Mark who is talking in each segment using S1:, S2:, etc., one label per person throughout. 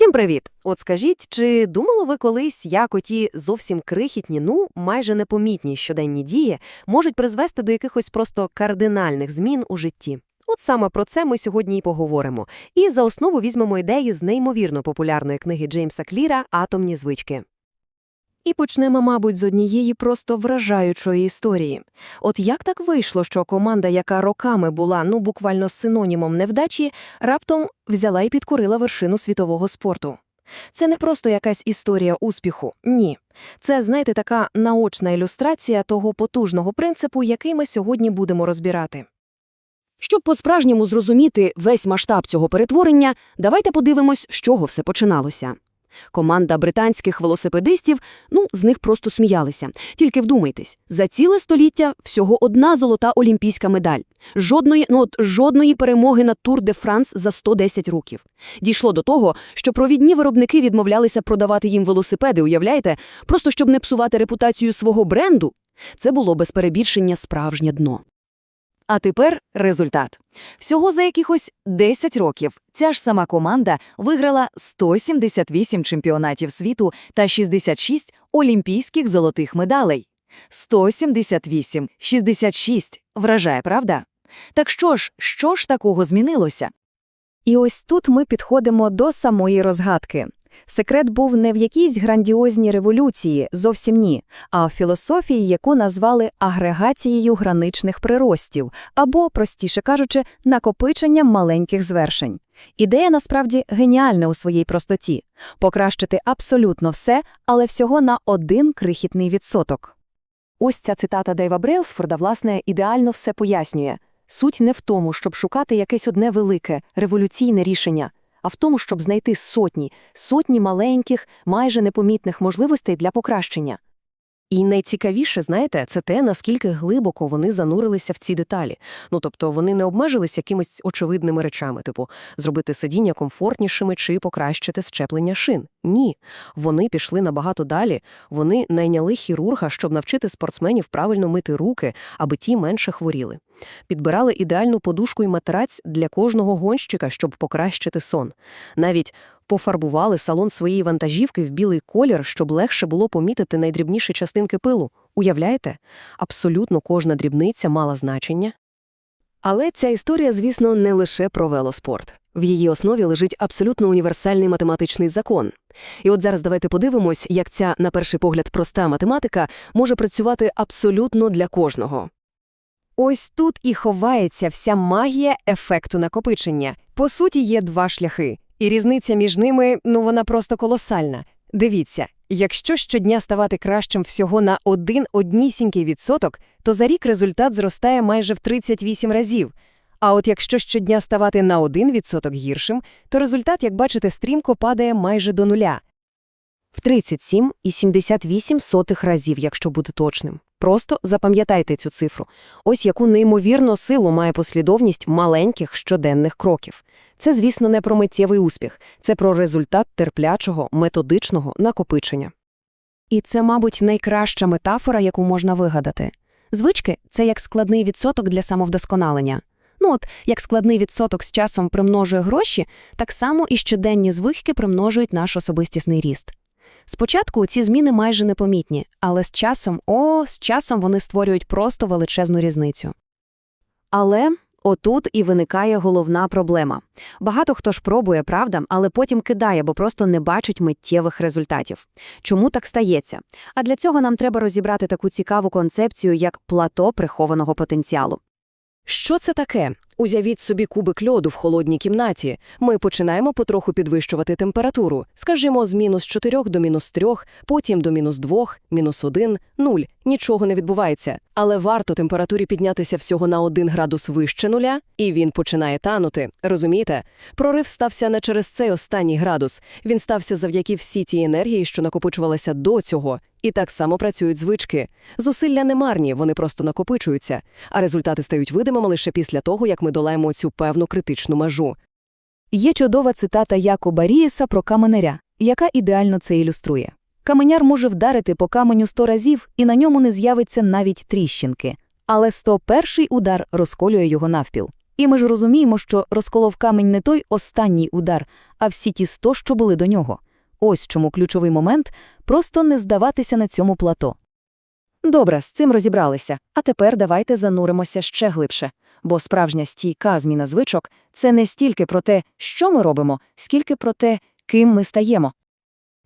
S1: Всім привіт! От скажіть, чи думали ви колись, як оті зовсім крихітні, ну майже непомітні щоденні дії можуть призвести до якихось просто кардинальних змін у житті? От саме про це ми сьогодні і поговоримо. І за основу візьмемо ідеї з неймовірно популярної книги Джеймса Кліра Атомні звички. І почнемо, мабуть, з однієї просто вражаючої історії. От як так вийшло, що команда, яка роками була ну буквально синонімом невдачі, раптом взяла і підкорила вершину світового спорту? Це не просто якась історія успіху, ні. Це, знаєте, така наочна ілюстрація того потужного принципу, який ми сьогодні будемо розбирати.
S2: Щоб по-справжньому зрозуміти весь масштаб цього перетворення, давайте подивимось, з чого все починалося. Команда британських велосипедистів, ну, з них просто сміялися. Тільки вдумайтесь, за ціле століття всього одна золота олімпійська медаль. Жодної, ну от, жодної перемоги на Тур де Франс за 110 років. Дійшло до того, що провідні виробники відмовлялися продавати їм велосипеди, уявляєте? Просто щоб не псувати репутацію свого бренду. Це було без перебільшення справжнє дно.
S3: А тепер результат. Всього за якихось 10 років ця ж сама команда виграла 178 чемпіонатів світу та 66 олімпійських золотих медалей. 178, 66. Вражає, правда? Так що ж, що ж такого змінилося?
S4: І ось тут ми підходимо до самої розгадки. Секрет був не в якійсь грандіозній революції, зовсім ні, а в філософії, яку назвали агрегацією граничних приростів, або, простіше кажучи, накопиченням маленьких звершень. Ідея насправді геніальна у своїй простоті – покращити абсолютно все, але всього на один крихітний відсоток. Ось ця цитата Дейва Брейлсфорда, власне, ідеально все пояснює. Суть не в тому, щоб шукати якесь одне велике, революційне рішення, а в тому, щоб знайти сотні, сотні маленьких, майже непомітних можливостей для покращення.
S1: І найцікавіше, знаєте, це те, наскільки глибоко вони занурилися в ці деталі. Ну тобто вони не обмежились якимись очевидними речами, типу зробити сидіння комфортнішими чи покращити щеплення шин. Ні, вони пішли набагато далі. Вони найняли хірурга, щоб навчити спортсменів правильно мити руки, аби ті менше хворіли. Підбирали ідеальну подушку і матраць для кожного гонщика, щоб покращити сон. Навіть пофарбували салон своєї вантажівки в білий колір, щоб легше було помітити найдрібніші частинки пилу. Уявляєте? Абсолютно кожна дрібниця мала значення.
S2: Але ця історія, звісно, не лише про велоспорт. В її основі лежить абсолютно універсальний математичний закон. І от зараз давайте подивимось, як ця, на перший погляд, проста математика може працювати абсолютно для кожного.
S4: Ось тут і ховається вся магія ефекту накопичення. По суті, є два шляхи, і різниця між ними, ну вона просто колосальна. Дивіться, якщо щодня ставати кращим всього на один однісінький відсоток, то за рік результат зростає майже в 38 разів. А от якщо щодня ставати на один відсоток гіршим, то результат, як бачите, стрімко падає майже до нуля. В 37,78 разів, якщо бути точним. Просто запам'ятайте цю цифру. Ось яку неймовірну силу має послідовність маленьких щоденних кроків. Це, звісно, не про миттєвий успіх, це про результат терплячого, методичного накопичення. І це, мабуть, найкраща метафора, яку можна вигадати. Звички це як складний відсоток для самовдосконалення. Ну от, як складний відсоток з часом примножує гроші, так само і щоденні звички примножують наш особистісний ріст. Спочатку ці зміни майже непомітні, але з часом, о, з часом вони створюють просто величезну різницю. Але отут і виникає головна проблема. Багато хто ж пробує, правда, але потім кидає, бо просто не бачить миттєвих результатів. Чому так стається? А для цього нам треба розібрати таку цікаву концепцію, як плато прихованого потенціалу.
S2: Що це таке? Узявіть собі кубик льоду в холодній кімнаті. Ми починаємо потроху підвищувати температуру. Скажімо, з мінус 4 до мінус 3, потім до мінус 2, мінус 1, 0. Нічого не відбувається. Але варто температурі піднятися всього на 1 градус вище нуля, і він починає танути. Розумієте? Прорив стався не через цей останній градус. Він стався завдяки всій тій енергії, що накопичувалася до цього. І так само працюють звички. Зусилля не марні, вони просто накопичуються, а результати стають видимими лише після того, як ми долаємо цю певну критичну межу.
S4: Є чудова цитата Якоба Рієса про каменаря, яка ідеально це ілюструє. Каменяр може вдарити по каменю сто разів, і на ньому не з'явиться навіть тріщинки, але 101-й удар розколює його навпіл.
S3: І ми ж розуміємо, що розколов камінь не той останній удар, а всі ті сто, що були до нього. Ось чому ключовий момент – просто не здаватися на цьому плато. Добре, з цим розібралися. А тепер давайте зануримося ще глибше. Бо справжня стійка зміна звичок – це не стільки про те, що ми робимо, скільки про те, ким ми стаємо.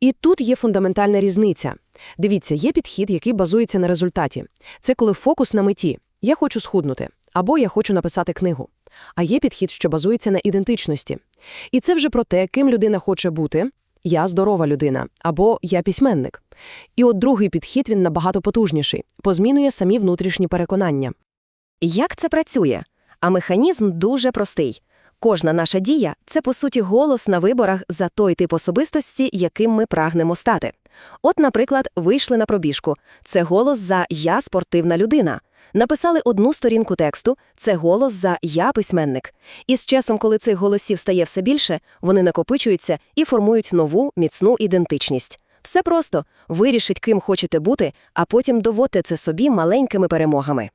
S4: І тут є фундаментальна різниця. Дивіться, є підхід, який базується на результаті. Це коли фокус на меті. Я хочу схуднути, або я хочу написати книгу. А є підхід, що базується на ідентичності. І це вже про те, ким людина хоче бути. Я здорова людина, або я письменник. І от другий підхід, він набагато потужніший, позмінує самі внутрішні переконання.
S1: Як це працює? А механізм дуже простий. Кожна наша дія – це, по суті, голос на виборах за той тип особистості, яким ми прагнемо стати. От, наприклад, вийшли на пробіжку. Це голос за «я спортивна людина». Написали одну сторінку тексту – це голос за «я письменник». І з часом, коли цих голосів стає все більше, вони накопичуються і формують нову, міцну ідентичність. Все просто – вирішіть, ким хочете бути, а потім доводьте це собі маленькими перемогами.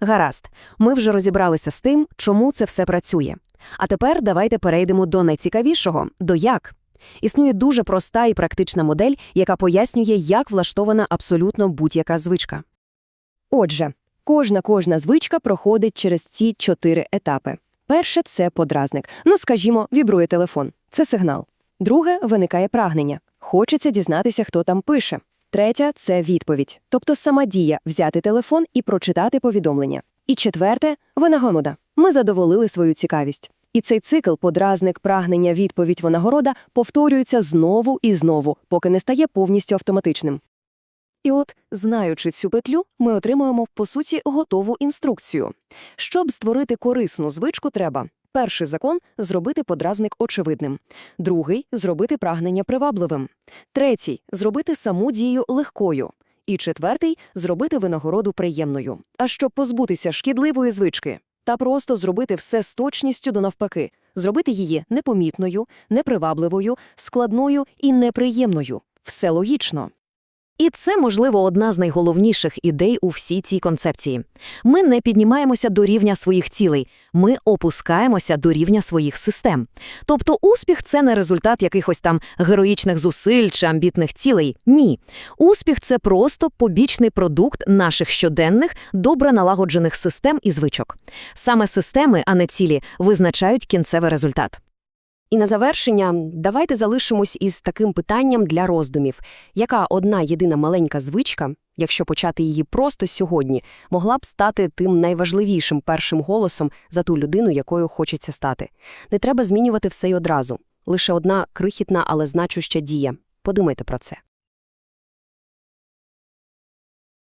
S1: Гаразд, ми вже розібралися з тим, чому це все працює. А тепер давайте перейдемо до найцікавішого – до як. Існує дуже проста і практична модель, яка пояснює, як влаштована абсолютно будь-яка звичка.
S5: Отже, кожна-кожна звичка проходить через ці чотири етапи. Перше – це подразник. Ну, скажімо, вібрує телефон. Це сигнал. Друге – виникає прагнення. Хочеться дізнатися, хто там пише. Третя – це відповідь. Тобто сама дія – взяти телефон і прочитати повідомлення. І четверте – винагорода. Ми задоволили свою цікавість. І цей цикл подразник, прагнення, відповідь, винагорода повторюється знову і знову, поки не стає повністю автоматичним.
S1: І от, знаючи цю петлю, ми отримуємо, по суті, готову інструкцію. Щоб створити корисну звичку, треба перший закон – зробити подразник очевидним, другий – зробити прагнення привабливим, третій – зробити саму дію легкою, і четвертий – зробити винагороду приємною. А щоб позбутися шкідливої звички, та просто зробити все з точністю до навпаки, зробити її непомітною, непривабливою, складною і неприємною. Все логічно. І це, можливо, одна з найголовніших ідей у всій цій концепції. Ми не піднімаємося до рівня своїх цілей, ми опускаємося до рівня своїх систем. Тобто успіх – це не результат якихось там героїчних зусиль чи амбітних цілей. Ні. Успіх – це просто побічний продукт наших щоденних, добре налагоджених систем і звичок. Саме системи, а не цілі, визначають кінцевий результат. І на завершення давайте залишимось із таким питанням для роздумів. Яка одна єдина маленька звичка, якщо почати її просто сьогодні, могла б стати тим найважливішим першим голосом за ту людину, якою хочеться стати? Не треба змінювати все й одразу. Лише одна крихітна, але значуща дія. Подумайте про це.